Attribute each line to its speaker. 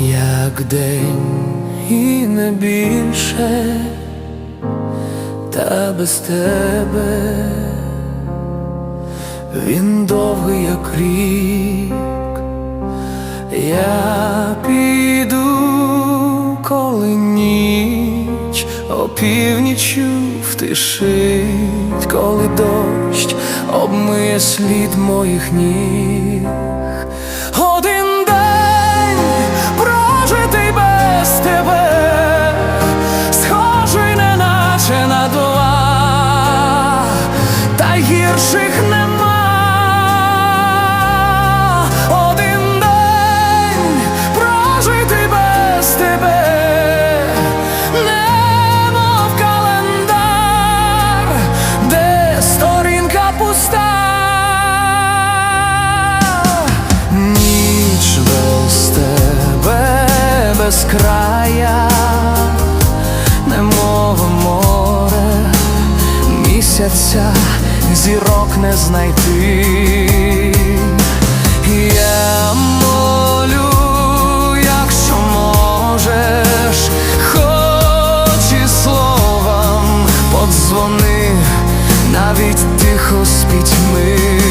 Speaker 1: як день і не більше, та без тебе він довгий, як рік. Я піду, коли ніч опівнічю втишить, коли дощ обмиє слід моїх ніг. Гірших нема. Один день прожитий без тебе, немов календар, де сторінка пуста. Ніч без тебе без края, немов море, місяця зірок не знайти. Я молю, якщо можеш, хоч і словом подзвони навіть тихо з пітьми.